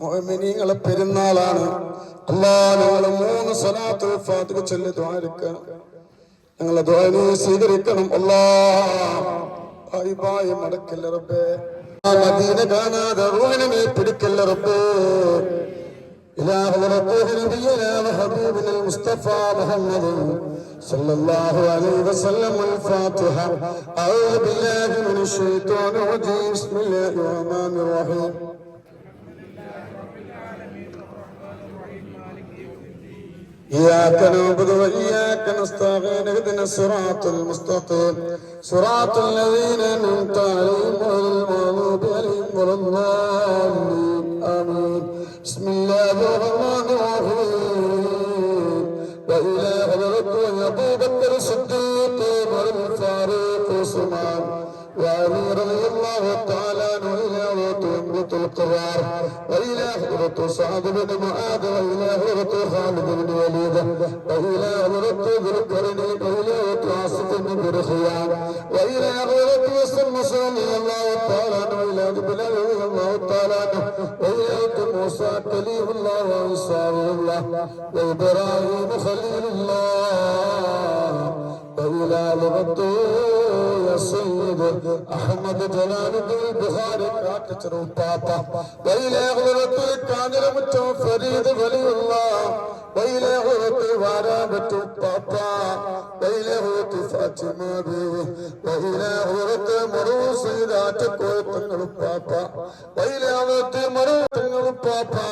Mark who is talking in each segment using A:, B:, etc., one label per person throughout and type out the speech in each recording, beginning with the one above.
A: മോമിനിങ്ങളെ പെരുന്നാളാണ്. അല്ലാ ഞങ്ങൾ മൂന്ന് സ്വലാത്ത് ഫാത്തിക്ക് ചൊല്ലി ദ്വാരിക്കണം ഞങ്ങളെ ദ്വാരി സ്വീകരിക്കണം. അല്ലാ മടക്കില്ല റബ്ബേ. മദീന കാണാതെ റൂഹിനെ പിടിക്കല്ല റബ്ബേ. إلى حضرته نبينا وحبيبنا المصطفى محمد صلى الله عليه وسلم الفاتحة أعوذ بالله من الشيطان الرجيم بسم الله الرحمن الرحيم إياك نعبد وإياك نستعين اهدنا الصراط المستقيم صراط الذين أنعمت عليهم غير المغضوب عليهم ولا الضالين حضرة سعد بن معاذ وإلى حضرة خالد بن وليد وإلى حضرة ذي القرنين وإلى حضرة عاصف بن برخيان وإلى حضرة وسلم صلى الله تعالى عنه وإلى جبلال رضي الله تعالى عنه وإلى حضرة موسى كليم الله وعيسى الله وإبراهيم خليل الله മുലാബത്ത് അഹമ്മദ് ജലാലുദ്ദീൻ ബുഹാരി കാട്ടച്ചറൂപ്പാപ്പ വലിയ കാഞ്ഞിരമുറ്റം ഫരീദ് വലിയുള്ള بابا وإلى غرة الكامل متو فريد ولي الله وإلى غرة وارابة بابا وإلى غرة فاطمة بي وإلى غرة مرو سيدات كوتن بابا وإلى غرة مرو تنغل بابا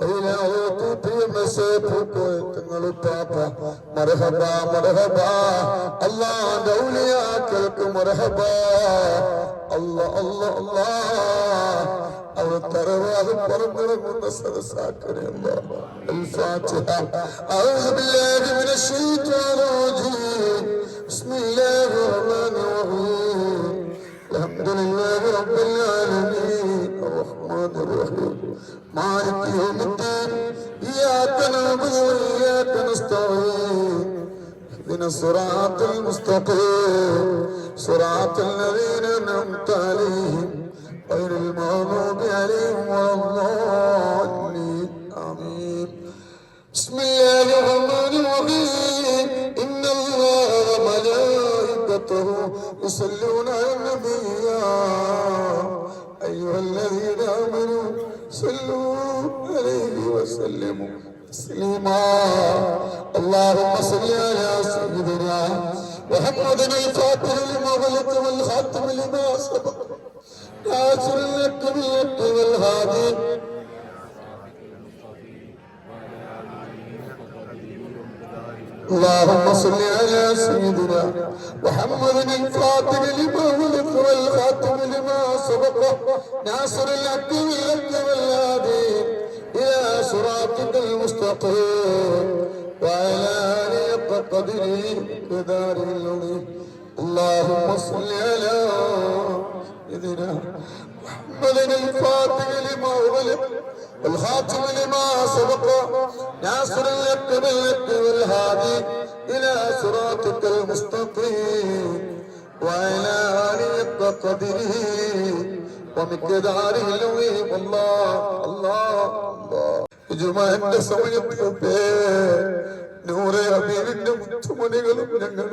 A: وإلى غرة بيمسي كوتن بابا مرحبا مرحبا الله دولياك مرحبا الله الله الله അവർ തറവാഹം പറന്നിറങ്ങുന്ന സദസ്സാക്കണേ الفاتحة أعوذ بالله من الشيطان الرجيم بسم الله الرحمن الرحيم الحمد لله رب العالمين الرحمن الرحيم مالك يوم الدين إياك نعبد وإياك نستعين اهدنا الصراط المستقيم صراط الذين أنعمت عليهم غير المغضوب عليهم ولا الضالين آمين بسم الله الرحمن الرحيم إن الله وملائكته يصلون على النبي أيها الذين آمنوا صلوا عليه وسلموا تسليما اللهم صل على سيدنا محمد الفاتح لما غلق والخاتم لما سبق اللهم صل على سيدنا محمد الفاتح لما ولد والخاتم لما سبق. ناصر الحق بالحق والهادي إلى صراطك المستقيم وعلى قدره كدار العظيم اللهم صل على سيدنا محمد الفاتح لما ولد والخاتم لما سبق ناصر الحق بالحق والهادي إلى صراطك المستقيم وعلى آله قدره ومقداره العظيم الله الله الله ജുമാന്റെ സമയത്ത് നൂറെ അബീലിന്റെ മുത്തുമണികളും ഞങ്ങൾ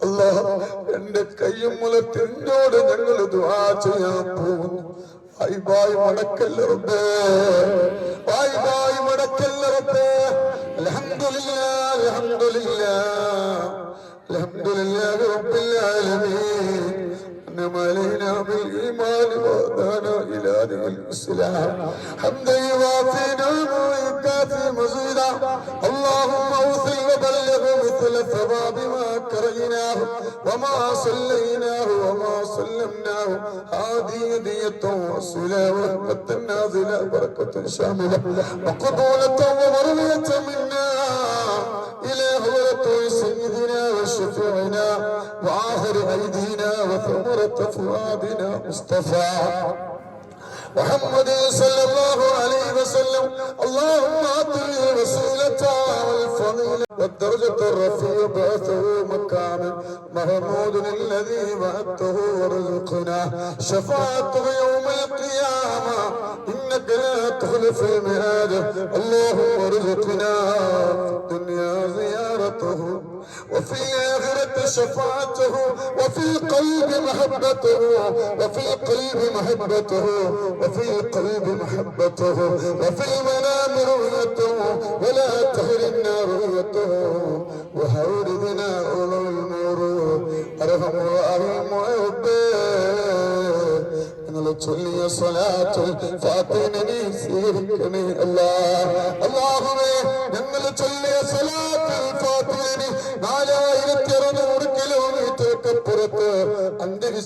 A: എന്റെ കയ്യും മുലത്തിനോട് ഞങ്ങൾ ദ്വാ ചെയ്യാൻ പോകുന്നു. I bye മടക്കല്ല وصلة ورحمة نازلة بركة شاملة. وقبولة ومروية منا. إلى حضرة سيدنا وشفيعنا. وآخر أيدينا وثمرة فؤادنا مصطفى. محمد صلى الله عليه وسلم. اللهم أعطني الوسيلة والفضيلة. والدرجة الرفيعة بعثه مكان محمود الذي وعدته ورزقنا. شفاعته يوم القيامة. إنك لا تخلف الميعاد. اللهم ارزقنا دنيا زيارته. وفي الآخرة شفاعته وفي قلب محبته وفي قلب محبته وفي قلب محبته وفي المنام رؤيته ولا تهرمنا رؤيته وهول بنا أولو النور. أرهم وأرهم وأبي أنا لو صلاة فاطمني سيركني الله.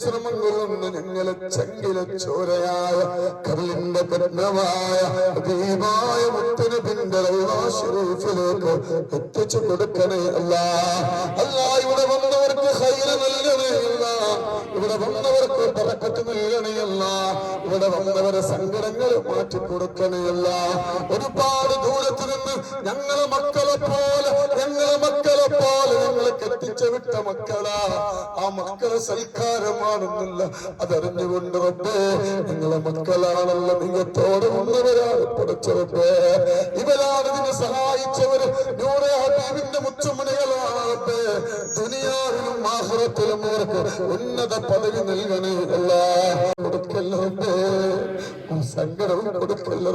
A: അന്ത്യവിശ്രമങ്ങളൊന്ന് ഞങ്ങളെ ചങ്കിലെ ചോരയായ കടലിന്റെ കഠിനമായ ദീപായ മുത്തിന് ഷെരീഫിലേക്ക് എത്തിച്ചു കൊടുക്കണേ അല്ല. അല്ല ഇവിടെ വന്നവർക്ക് ഹൈര നൽകണേയല്ല ഇവിടെ വന്നവർക്ക് പറക്കത്ത് നൽകണേയല്ല ഇവിടെ വന്നവരെ സങ്കടങ്ങൾ മാറ്റി കൊടുക്കണേയല്ല ഒരുപാട് ദൂരത്ത് നിന്ന് ഞങ്ങളെ മക്കളെ വിട്ട മക്കളാ ആ മക്കളെ സൽക്കാരമാണെന്നില്ല. അതറിഞ്ഞുകൊണ്ട് റബ്ബേ നിങ്ങളെ മക്കളാണല്ലോ നിങ്ങത്തോടെ വന്നവരാണ് പഠിച്ചറബ്ബേ ഇവരാണ് ഇതിനെ സഹായിച്ചവര്. നൂറെ ഹബീബിന്റെ മുച്ചുമണികളാണ് റബ്ബേ. ദുനിയാവിലും അവർക്ക് ഉന്നത പദവി നൽകണേ അല്ലാ. കൊടുക്കല്ലേ സങ്കടവും കൊടുക്കല്ലേ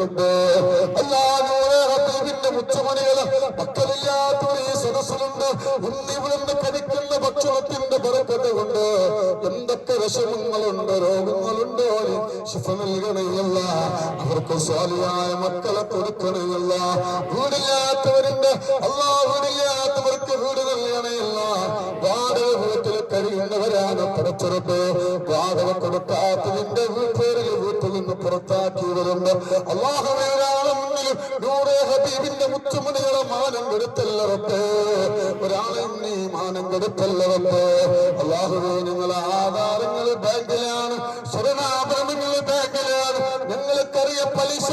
A: അല്ലാ നൂറെ ഹബീബിന്റെ മുച്ചുമണികൾ മക്കളില്ലാത്തവർ ഈ സദസ്സിലുണ്ട്. ഇന്നിവിടുന്ന് കഴിക്കുന്ന ഭക്ഷണത്തിന്റെ പുറപ്പെട്ടുകൊണ്ട് കൊണ്ട് എന്തൊക്കെ വിഷമങ്ങളുണ്ട് രോഗങ്ങളുണ്ടോ ശിഫ നൽകണയല്ല. അവർക്ക് സ്വാലിയായ മക്കളെ കൊടുക്കണയല്ല. വീടില്ലാത്തവരുണ്ട്. അല്ലാ വീടില്ലാത്തവർക്ക് വീട് നൽകണയല്ല. കഴിയുന്നവരാണ് രാഘവ കൊടുക്കാത്തതിന്റെ പേരിൽ വീട്ടിൽ നിന്ന് പുറത്താക്കിയവരുണ്ട്. അള്ളാഹുവേ നൂറേ മുത്തുമണികളെ മാനം കെടുത്തല്ല റബ്ബേ ഒരാളെ നീ മാനം കെടുത്തല്ല റബ്ബേ അള്ളാഹുവേ ഞങ്ങളെ ആധാരങ്ങൾ ബാങ്കിലാണ് സ്വർണാഭരണങ്ങൾ ബാങ്കിലാണ്. ഞങ്ങൾക്കറിയ പലിശ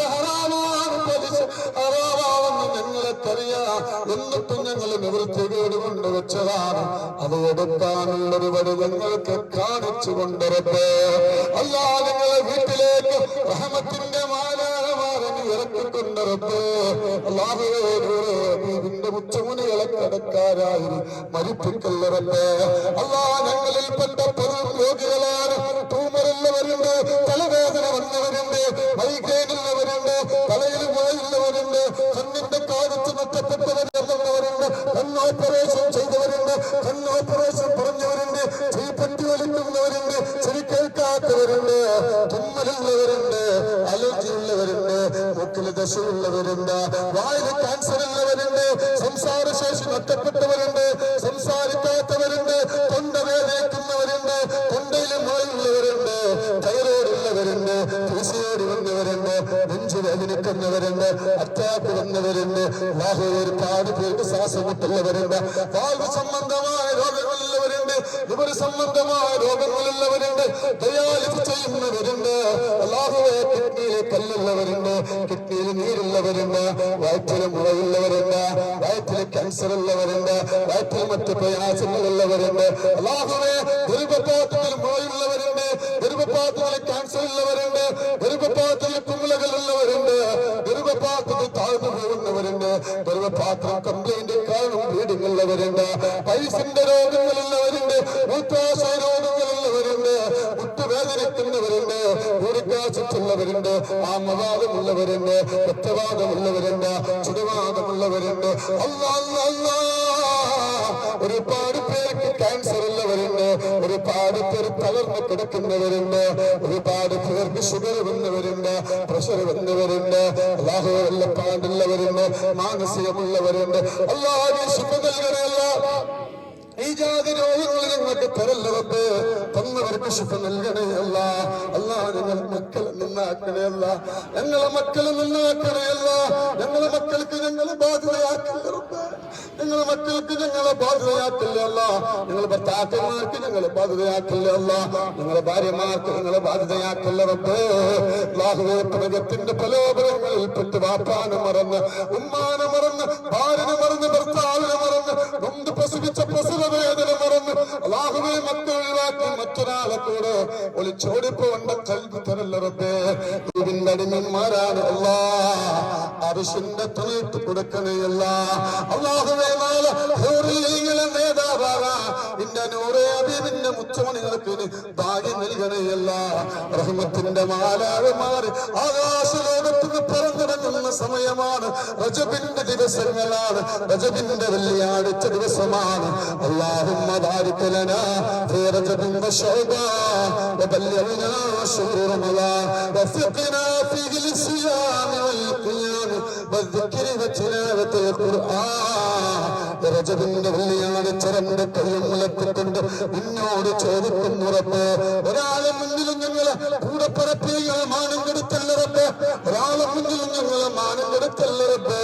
A: നിവൃത്തി കൊണ്ട് വെച്ചതാണ്. അത് എടുക്കാനുള്ളൊരു വഴി നിങ്ങൾക്ക് കാണിച്ചു കൊണ്ടിറപ്പേ അല്ല നിങ്ങളെ വീട്ടിലേക്ക് റഹമത്തിന്റെ കടക്കാരായി മരിപ്പിക്കല്ലറപ്പേ അല്ലാ ഞങ്ങളിൽപ്പെട്ട രോഗികളാണ് തലവേദന നഷ്ടപ്പെട്ടവരുണ്ട് കണ്ണ് ഓപ്പറേഷൻ ചെയ്തവരുണ്ട് കണ്ണ് ഓപ്പറേഷൻ പറഞ്ഞവരുണ്ട് പറ്റി വലിക്കുന്നവരുണ്ട് ചെവി കേൾക്കാത്തവരുണ്ട് തുമ്മലുള്ളവരുണ്ട് അലർജി ഉള്ളവരുണ്ട് മൂക്കിൽ ദശയുള്ളവരുണ്ട് വായിൽ മുട്ടുള്ളവരുണ്ട് വാൽവ് സംബന്ധമായ രോഗങ്ങളുള്ളവരുണ്ട് ലിവർ സംബന്ധമായ രോഗങ്ങളുള്ളവരുണ്ട് ഡയാലിസ് ചെയ്യുന്നവരുണ്ട് അല്ലാഹുവേ കിഡ്നിയിൽ കല്ലുള്ളവരുണ്ട് കിഡ്നിയിൽ നീരുള്ളവരുണ്ട് വയറ്റിൽ മുളയുള്ളവരുണ്ട് വയറ്റിൽ ക്യാൻസർ ഉള്ളവരുണ്ട് വയറ്റിൽ മറ്റ് പ്രയാസങ്ങളുള്ളവരുണ്ട് അല്ലാഹുവേ ഗർഭപാത്രത്തിൽ മുളയുള്ളവരുണ്ട് ഗർഭപാത്രത്തിൽ ക്യാൻസർ ഉള്ളവരുണ്ട് ഗർഭപാത്രത്തിൽ തളർന്ന് കിടക്കുന്നവരുണ്ട് ഒരുപാട് പേർക്ക് ഷുഗർ വന്നവരുണ്ട് പ്രഷർ വന്നവരുണ്ട് അല്ലാഹു വെള്ളപ്പാടുള്ളവരുണ്ട് മാനസികമുള്ളവരുണ്ട്. അല്ലാതെ ശുഭ ജാതി രോഗങ്ങളിൽ ഞങ്ങൾക്ക് തരല്ലവത്ത് തന്നവർക്ക് ശുഭ നൽകണേ അല്ല അല്ലാ ഞങ്ങൾ മക്കളെ നിന്നാക്കണേ അല്ല ഞങ്ങളെ മക്കളെ നിന്നാക്കണേ അല്ല ഞങ്ങളെ മക്കൾക്ക് ഞങ്ങളെ ബാധ്യതയാക്കില്ല. ഞങ്ങളെ മക്കൾക്ക് ഞങ്ങളെ ബാധ്യതയാക്കില്ല അല്ല ഞങ്ങളെ ഭർത്താക്കന്മാർക്ക് ഞങ്ങളെ ബാധ്യതയാക്കില്ല അല്ല ഞങ്ങളെ ഭാര്യമാർക്ക് ഞങ്ങളെ ബാധ്യതയാക്കില്ല റബ്ബേ. അല്ലാഹുവേ പ്രകത്തിന്റെ പ്രലോഭനങ്ങളിൽ പെട്ട് വാപ്പാനെ മറന്ന് ഉമ്മാനെ മറന്ന് ഭാര്യനെ മറന്ന് പ്രസവ വേദന മറന്ന് അള്ളാഹുവെ മക്കൾ ഒഴിവാക്കി മറ്റൊരാളെ കൂടെ ഒളിച്ചോടിപ്പോണ്ട കൽവ് തരല്ല റബ്ബേ. ഇതിന്റെ അടിമന്മാരാണ് അല്ലാ അരിശിന്റെ തുണിയിട്ട് കൊടുക്കണയല്ല. അള്ളാഹുവേ നാളെ നേതാവാകാ നിന്റെ നൂറെ അബീബിന്റെ മുച്ചമണികൾക്ക് നീ ഭാഗ്യം നൽകണയല്ല റഹ്മത്തിന്റെ മാലാകമാര് ആകാശലോകത്തിന് പറന്നിറങ്ങുന്ന സമയമാണ് റജബിന്റെ ദിവസങ്ങളാണ് റജബിന്റെ വെള്ളിയാഴ്ച ദിവസമാണ് അള്ളാഹുമ്മ ബാരിക് ലനാ في رجب وشعبان وبلغنا شهر رمضان وفقنا فيه للصيام والقيام والذكر وتلاوة القرآن രജബിന്റെ വെള്ളിയാഴ്ച ചരന്റെ കയ്യും മുലത്തിക്കൊണ്ട് നിന്നോട് ചോദിക്കും ഉറപ്പ് ഒരാളെ മുന്നിലും ഞങ്ങളെ കൂടെ പറപ്പികൾ മാനം കെടുത്തല്ല റബ്ബ്? ഒരാളെ മുന്നിലും ഞങ്ങളെ മാനം കെടുത്തല്ലറപ്പ്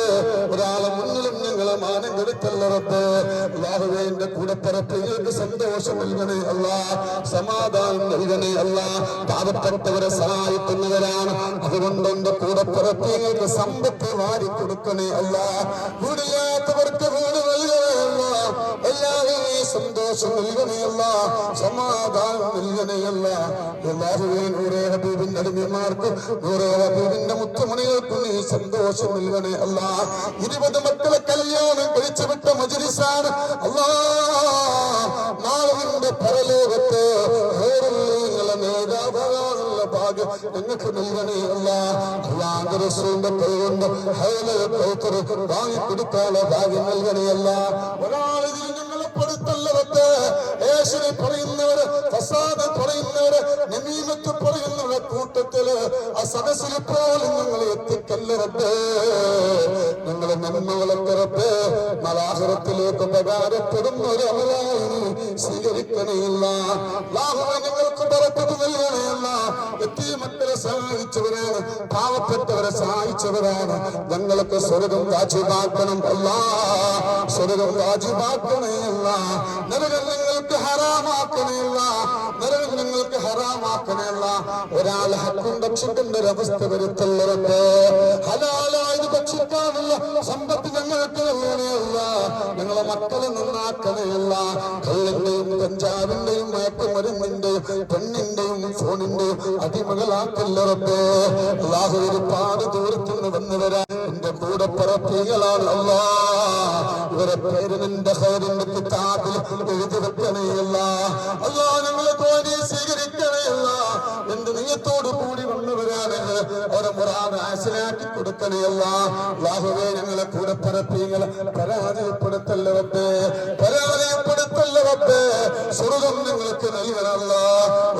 A: ഒരാളെ മുന്നിലും ഞങ്ങളെ മാനം കെടുത്തല്ല റബ്ബ്? അള്ളാഹുവേന്റെ കൂടെ പറപ്പികൾക്ക് സന്തോഷം നൽകണേ അല്ല സമാധാനം നൽകണേ അല്ല. പാവപ്പെട്ടവരെ സഹായിക്കുന്നവരാണ്. അതുകൊണ്ട് എന്റെ കൂടെ പറപ്പികൾക്ക് സമ്പത്ത് വാരി കൊടുക്കണേ അല്ല. വീടില്ലാത്തവർക്ക് വീട് നൽകണേ സന്തോഷം നൽകണയല്ല സമാധാനം നൽകണയല്ല എല്ലാവരെയും നൂറേ ഹബീബിന്റെ അടിമമാർക്ക് നൂറേ ഹബീബിന്റെ മുത്തുമണികൾക്ക് നീ സന്തോഷം നൽകണേ അല്ല ഇരുപത് മക്കളെ കല്യാണം കഴിച്ചു വിട്ട മജുരിസാണ് അല്ലാ നാളെ പരലോകത്ത് ഹേറുള്ള നേതാവാനുള്ള ഭാഗ്യം നിങ്ങൾക്ക് നൽകണേ അല്ല അള്ളാഹ് റസൂലിന്റെ കൈകൊണ്ട് ഹൈലൽ കൗത്തർ വാങ്ങിക്കൊടുക്കാനുള്ള ഭാഗ്യം നൽകണേ അല്ല ಬರುತ್ತೆ ഏശ്വരി പറയുന്നവര് ഫസാദ് പറയുന്നവര് നമീമത്ത് പറയുന്നവരുടെ കൂട്ടത്തിൽ ആ സദസ്സിൽ പോലും ഞങ്ങൾ എത്തിക്കല്ലേ നിങ്ങളെ നന്മകളൊക്കെ റബ്ബ്. മലാഹരത്തിലേക്ക് ഉപകാരപ്പെടുന്ന ഒരു അമലായി സ്വീകരിക്കണയില്ല. ഞങ്ങൾക്ക് ബറക്കത്ത് നൽകണയല്ല. എത്തിയ മക്കളെ സഹായിച്ചവരാണ് പാവപ്പെട്ടവരെ സഹായിച്ചവരാണ്. ഞങ്ങൾക്ക് സ്വർഗം രാജ്യമാക്കണം. അല്ല സ്വർഗം നിലകൾ നരകം ഞങ്ങൾക്ക് ഹറാമാക്കണേല്ല നരകം ഞങ്ങൾക്ക് ഹറാമാക്കണേല്ല ഒരാൾ ഹക്കും ഭക്ഷിക്കേണ്ട ഒരവസ്ഥ വരുത്തുള്ളവർക്ക് ഹലാലായത് ഭക്ഷിക്കാനുള്ള സമ്പത്ത് ഞങ്ങൾക്ക് അങ്ങനെയല്ല ഞങ്ങളെ മക്കളെ നന്നാക്കണേല്ല കള്ളിന്റെയും കഞ്ചാവിന്റെയും മയക്കുമരുന്നിന്റെയും പെണ്ണിന്റെയും ഫോണിന്റെയും അടിമകളാക്കല്ലറപ്പ് അള്ളാഹു ഒരുപാട് ദൂരത്തുനിന്ന് വന്നവരാ എന്റെ കൂടെ പറപ്പികളാണ് അല്ലാ. ഇവരെ പേര് നിന്റെ ഹൈറിന്റെ കിതാബിൽ എഴുതി വെക്കണേയല്ല. എന്റെ കൂടി വന്നവരാണ് അവരെ മുറാദ് ആശലാക്കി കൊടുക്കണേയല്ല. ഞങ്ങളെ കൂടെ പറപ്പികളെ പരാജയപ്പെടുത്തല്ല റബ്ബേ. സ്വർഗം നിങ്ങൾക്ക് നൽകണമല്ല.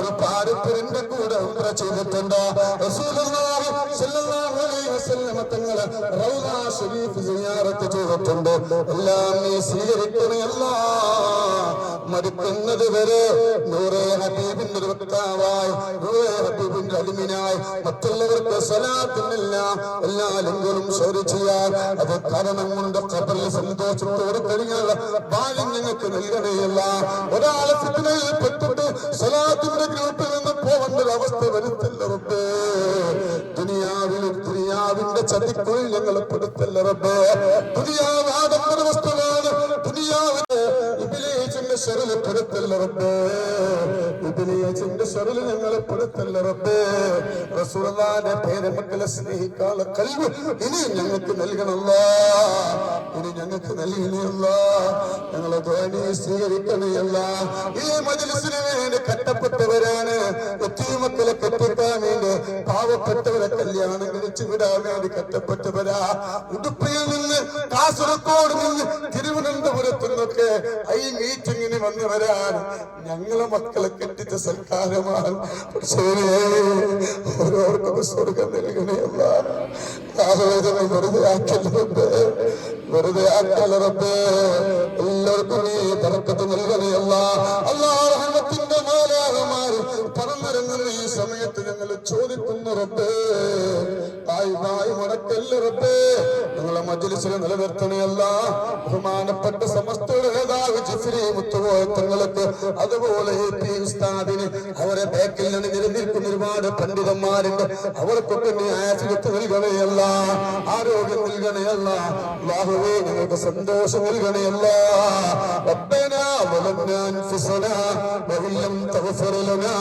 A: ഒരു പാരപ്പരിന്റെ കൂടെ ഉംറ ചെയ്തിട്ടുണ്ട്. തങ്ങളെ റൗള ശരീഫ് സിയാറത്ത് ചെയ്തിട്ടുണ്ട്. എല്ലാം നീ സ്വീകരിക്കണമല്ല മരിക്കുന്നത് വരെ നൂറേ ഹബീബിന്റെ ഒരു വക്താവായി നൂറേ ഹബീബിന്റെ അടിമിനായി മറ്റുള്ളവർക്ക് സ്വലാത്തിനില്ല എല്ലാ ലിംഗങ്ങളും ചെയ്യാൻ. അത് കാരണം കൊണ്ട് ഖബറിൽ സന്തോഷത്തോടെ കഴിഞ്ഞുള്ള ഭാഗ്യം ഞങ്ങൾക്ക് നൽകണേയല്ല. ഒരാളെ പെട്ടിട്ട് സ്വലാത്തിന്റെ ഗ്രൂപ്പിൽ ചതിക്കുള്ളിൽ ഞങ്ങൾ പെടുത്തല്ല റബ്ബേ? ദുനിയാവ് ആഡംബര വസ്തുവാണ്. ദുനിയാവിന് ഇബിലീസിന്റെ ശരൽ പെടുത്തല്ല റബ്ബേ? ഇബിലീസിന്റെ ശരൽ ഞങ്ങളെ പെടുത്തല്ല റബ്ബേ? റസൂലുള്ളാഹിന്റെ പേര് മക്കളെ സ്നേഹിക്കാനുള്ള കഴിവ് ഇനി ഞങ്ങൾക്ക് നൽകണമല്ല. ഇനി ഞങ്ങൾക്ക് നൽകണമല്ല. ഞങ്ങളെ ധ്വനി സ്വീകരിക്കണമല്ല. ഈ മജ്ലിസിന് വേണ്ടി കട്ടപ്പെട്ടവരാണ് പാവപ്പെട്ടവരെ കല്യാണം കഴിച്ചു വിടാൻ വേണ്ടി കട്ടപ്പെട്ടവരാ ഉടുപ്പിൽ നിന്ന് കാസർഗോഡ് നിന്ന് തിരുവനന്തപുരത്തു നിന്നൊക്കെ ഈ മീറ്റിങ്ങിന് വരാൻ ഞങ്ങളെ മക്കളെ കെട്ടിച്ച സൽക്കാരമാണ് പക്ഷേ ഓരോർക്കും സ്വർഗം നൽകണയല്ല. ആലോചന വെറുതെ ആക്കലുണ്ട് വെറുതെ ആക്കല്ലേ എല്ലാവർക്കും നീ തറക്കത്ത് നൽകണയല്ല. അള്ളാഹത്തിന്റെ ചോദിക്കുന്നു റബ്ബേ തായ് തായ് മുടക്കല്ല റബ്ബേ ഞങ്ങളെ മജ്ലിസിൽ നിലനിർത്തണയല്ല ബഹുമാനപ്പെട്ട സമസ്തയുടെ നേതാവ് ജിഫ്രി മുത്തുപോയ തങ്ങൾക്ക് അതുപോലെ എ പി ഉസ്താദിന് അവരെ ബാക്കിൽ നിന്ന് നിലനിൽക്കുന്ന ഒരുപാട് പണ്ഡിതന്മാരുണ്ട് അവർക്കൊക്കെ നീ ആശുപത്രി നൽകണയല്ല ആരോഗ്യം നൽകണയല്ല അല്ലാഹുവേ ഞങ്ങൾക്ക് സന്തോഷം നൽകണയല്ല ربنا ظلمنا انفسنا وان لم تغفر لنا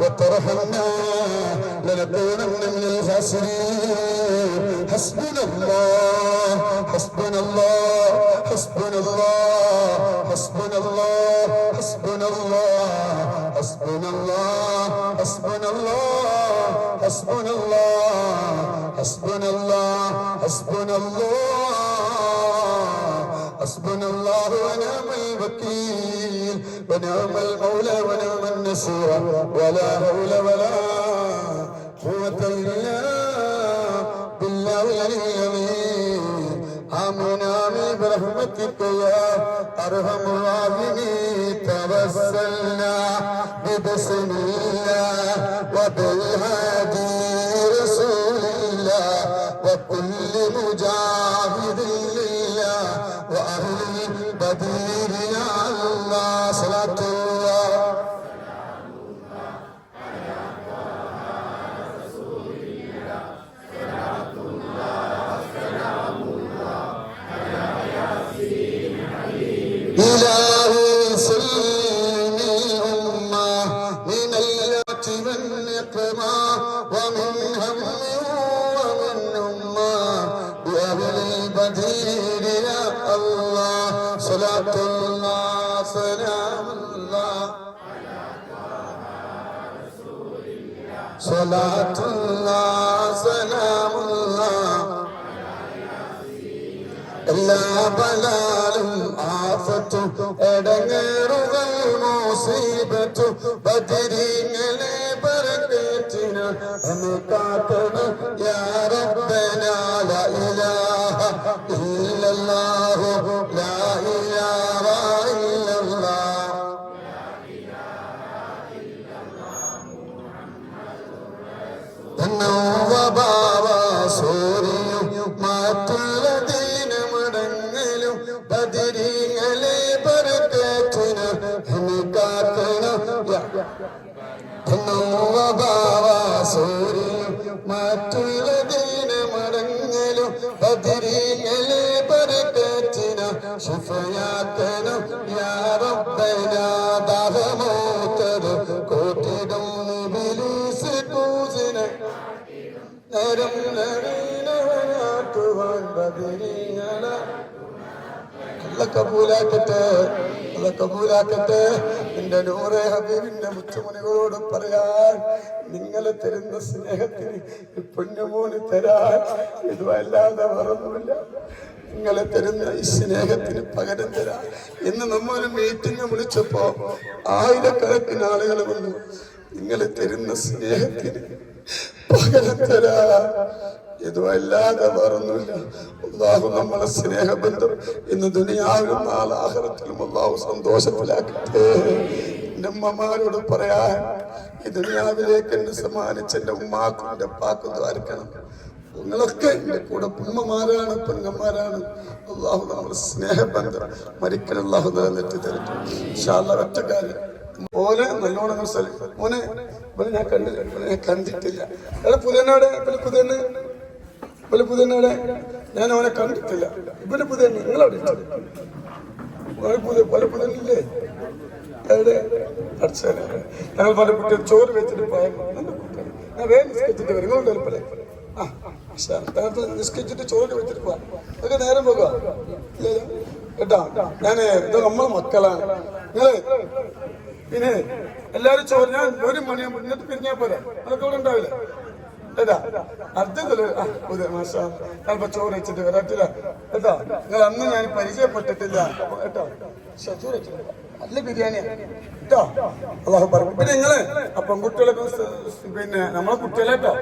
A: وترحمنا لنكونن من الخاسرين حسبنا الله حسبنا الله حسبنا الله حسبنا الله حسبنا الله حسبنا الله حسبنا الله حسبنا الله حسبنا الله حسبنا الله حسبنا الله ونعم الوكيل ونعم المولى ونعم النصير ولا حول ولا برحمتك يا أرحم الراحمين توسلنا ببسم സലാത്തുള്ള സലാമുള്ള എല്ലാ ബലാലും ആഫത്തും എടങ്ങേറുകൾ മോസീബത്തും ബദരീങ്ങളെ പരക്കേറ്റിന് എന്ന് കാത്തണം യാ റബ്ബനാ ലാ ഇലാഹ ഇല്ലല്ലാഹു ലാ നേരം അല്ല കബൂലാക്കട്ടെ കബൂലാക്കട്ടെ എന്റെ നൂറെ ഹബീബിന്റെ മുത്തുമണികളോട് പറയാൻ നിങ്ങളെ തരുന്ന സ്നേഹത്തിന് ഈ തരാൻ. ഇതുവല്ലാതെ മറന്നുമില്ല നിങ്ങളെ തരുന്ന ഈ സ്നേഹത്തിന് പകരം തരാൻ. ഇന്ന് നമ്മൊരു മീറ്റിംഗ് വിളിച്ചപ്പോ ആയിരക്കണക്കിന് ആളുകൾ വന്നു. നിങ്ങളെ തരുന്ന സ്നേഹത്തിന് പകരം തരാ ഇതുവല്ലാതെ വേറൊന്നുമില്ല. അള്ളാഹു നമ്മളെ സ്നേഹബന്ധം ഇന്ന് ദുനിയാവിലും നാളെ ആഹ്റത്തിലും അള്ളാഹു സന്തോഷത്തിലാക്കട്ടെ. എന്റെ ഉമ്മമാരോട് പറയാൻ ഈ ദുനിയാവിലേക്ക് എന്നെ സമ്മാനിച്ച എന്റെ ഉമ്മാക്കും എന്റെ പാക്കും ദ്വാരിക്കണം നിങ്ങളൊക്കെ എന്റെ കൂടെ ഉമ്മമാരാണ് പെങ്ങന്മാരാണ്. അള്ളാഹു നമ്മളെ സ്നേഹബന്ധം മരിക്കൽ അള്ളാഹു നിലനിർത്തി തരട്ടെ. ഷാല്ല ഒറ്റക്കാരൻ ഓനെ നല്ലോണം മോനെ ഇവനെ ഞാൻ കണ്ടില്ല ഞാൻ കണ്ടിട്ടില്ല. ഞാൻ അവനെ കണ്ടിട്ടില്ല. ഇവന് പുതിയ നിങ്ങളവിടെ പല പുതിയനില്ലേ അടിച്ചാൽ ഞങ്ങൾ പല കുട്ടികൾ ചോറ് വെച്ചിട്ട് പോയാൽ. ഞാൻ വേഗം നിസ്കരിച്ചിട്ട് വരും. ആ നിസ്കരിച്ചിട്ട് ചോറ് വെച്ചിട്ട് പോവാം. അതൊക്കെ നേരം പോകുക കേട്ടാ? ഇത് നമ്മളെ മക്കളാണ്. നിങ്ങൾ പിന്നെ എല്ലാരും ഞാൻ ഒരു മണിയാകുമ്പോൾ ഇന്നത്തെ പിരിഞ്ഞാ പോരാ? അതൊക്കെ ഇവിടെ ഉണ്ടാവില്ല? അർത്ഥത്തിൽ ആ പുതിയ മാസം ചിലപ്പോ ചോറ് വെച്ചിട്ട് വരാറ്റില്ല കേട്ടോ. നിങ്ങൾ അന്ന് ഞാൻ പരിചയപ്പെട്ടിട്ടില്ല. കേട്ടോ? ചോറ് വെച്ചിട്ടില്ല നല്ല ബിരിയാണിയാ. കേട്ടോ? അള്ളാഹു പറഞ്ഞു പിന്നെ നിങ്ങൾ അപ്പം പെൺകുട്ടികളൊക്കെ പിന്നെ നമ്മളെ കുട്ടികളെ കേട്ടോ.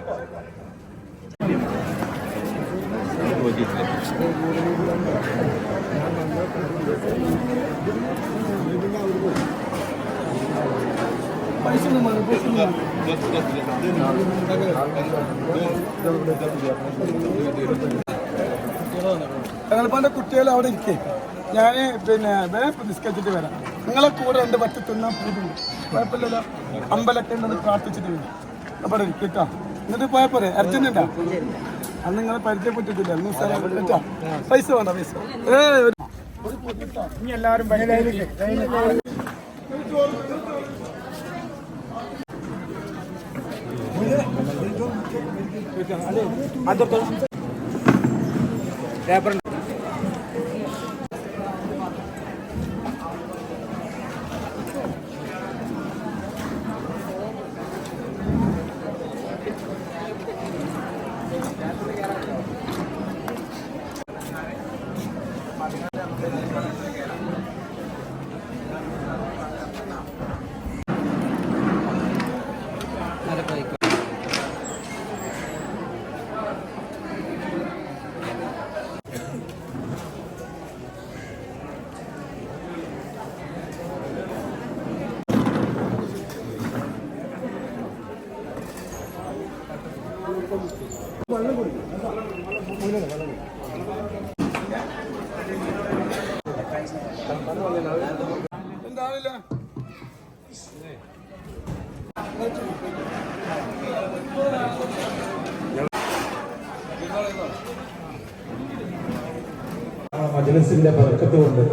A: ഞങ്ങളിപ്പോ കുട്ടികൾ അവിടെ ഇരിക്കേ. ഞാൻ പിന്നെ വേറെ നിസ്കരിച്ചിട്ട് വരാം. നിങ്ങളെ കൂടെ എന്റെ പറ്റി തിന്നാൻ പൂതിണ്ട് കുഴപ്പമില്ലല്ലോ. അമ്പലൊക്കെ ഉണ്ടെന്ന് പ്രാർത്ഥിച്ചിട്ട് വരും. അവിടെ കേട്ടോ. എന്നിട്ട് പോയാൽ പോരെ. അർജന്റ് ഉണ്ടോ അന്ന് നിങ്ങളെ പരിചയപ്പെട്ടിട്ടില്ല. പൈസ വേണ്ട പൈസ? ഏ ഒരു ഒരു പൊതി കേട്ടോ.
B: ഇനി എല്ലാവരും
A: అందరితో
B: ആ മജലസിന്റെ ബർക്കത്ത് കൊണ്ട്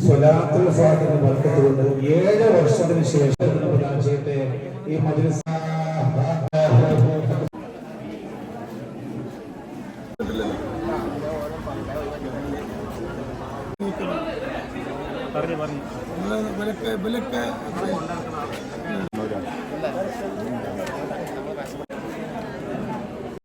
B: സ്വലാത്തുൽ ഫാത്തിന്റെ ബർക്കത്ത് കൊണ്ട് ഏഴ് വർഷത്തിന് ശേഷം ചെയ്യട്ടെ. ഈ മജ്ലിസ്
A: விளக்க விளக்க